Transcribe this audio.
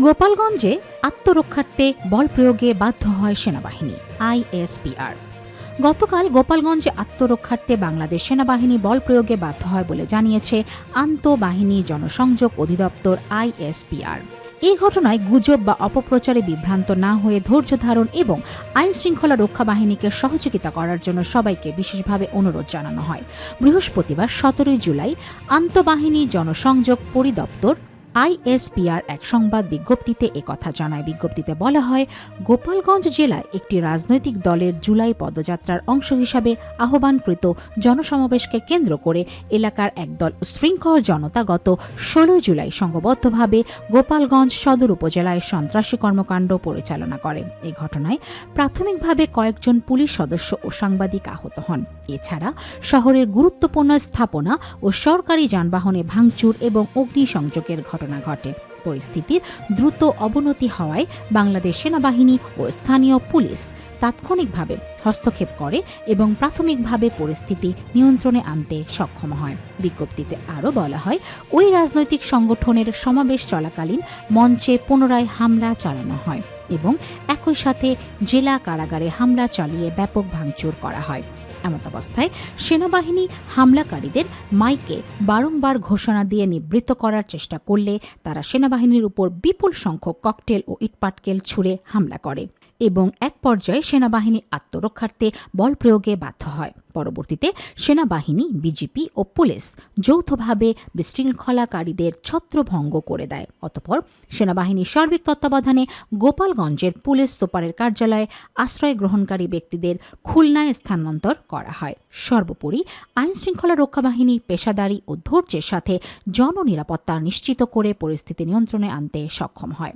গোপালগঞ্জে আত্মরক্ষার্থে বল প্রয়োগে বাধ্য হয় সেনাবাহিনী, আইএসপিআর। গতকাল গোপালগঞ্জে আত্মরক্ষার্থে বাংলাদেশ সেনাবাহিনী বল প্রয়োগে বাধ্য হয় বলে জানিয়েছে আন্তঃবাহিনী জনসংযোগ অধিদপ্তর আইএসপিআর। এই ঘটনায় গুজব বা অপপ্রচারে বিভ্রান্ত না হয়ে ধৈর্য ধারণ এবং আইন শৃঙ্খলা রক্ষা বাহিনীকে সহযোগিতা করার জন্য সবাইকে বিশেষভাবে অনুরোধ জানানো হয়। বৃহস্পতিবার সতেরোই জুলাই আন্তঃবাহিনী জনসংযোগ পরিদপ্তর আইএসপিআর এক সংবাদ বিজ্ঞপ্তিতে একথা জানায়। বিজ্ঞপ্তিতে বলা হয়, গোপালগঞ্জ জেলায় একটি রাজনৈতিক দলের জুলাই পদযাত্রার অংশ হিসাবে আহ্বানকৃত জনসমাবেশকে কেন্দ্র করে এলাকার একদল শৃঙ্খল জনতা গত ষোলোই জুলাই সংঘবদ্ধভাবে গোপালগঞ্জ সদর উপজেলায় সন্ত্রাসী কর্মকাণ্ড পরিচালনা করে। এই ঘটনায় প্রাথমিকভাবে কয়েকজন পুলিশ সদস্য ও সাংবাদিক আহত হন। এছাড়া শহরের গুরুত্বপূর্ণ স্থাপনা ও সরকারি যানবাহনে ভাঙচুর এবং অগ্নিসংযোগের ঘটনা ঘটে। পরিস্থিতির দ্রুত অবনতি হওয়ায় বাংলাদেশ সেনাবাহিনী ও স্থানীয় পুলিশ তাৎক্ষণিকভাবে হস্তক্ষেপ করে এবং প্রাথমিকভাবে পরিস্থিতি নিয়ন্ত্রণে আনতে সক্ষম হয়। বিজ্ঞপ্তিতে আরও বলা হয়, ওই রাজনৈতিক সংগঠনের সমাবেশ চলাকালীন মঞ্চে পুনরায় হামলা চালানো হয় এবং একই সাথে জেলা কারাগারে হামলা চালিয়ে ব্যাপক ভাঙচুর করা হয়। এমতাবস্থায় সেনাবাহিনী হামলাকারীদের মাইকে বারংবার ঘোষণা দিয়ে নিবৃত্ত করার চেষ্টা করলে তারা সেনাবাহিনীর উপর বিপুল সংখ্যক ককটেল ও ইটপাটকেল ছুড়ে হামলা করে। এবং এক পর্যায়ে সেনাবাহিনী আত্মরক্ষার্থে বল প্রয়োগে বাধ্য হয়। পরবর্তীতে সেনাবাহিনী, বিজেপি ও পুলিশ যৌথভাবে বিশৃঙ্খলাকারীদের ছত্রভঙ্গ করে দেয়। অতপর সেনাবাহিনীর সার্বিক তত্ত্বাবধানে গোপালগঞ্জের পুলিশ সুপারের কার্যালয়ে আশ্রয় গ্রহণকারী ব্যক্তিদের খুলনায় স্থানান্তর করা হয়। সর্বোপরি আইন শৃঙ্খলা রক্ষা বাহিনী পেশাদারি ও ধৈর্যের সাথে জননিরাপত্তা নিশ্চিত করে পরিস্থিতি নিয়ন্ত্রণে আনতে সক্ষম হয়।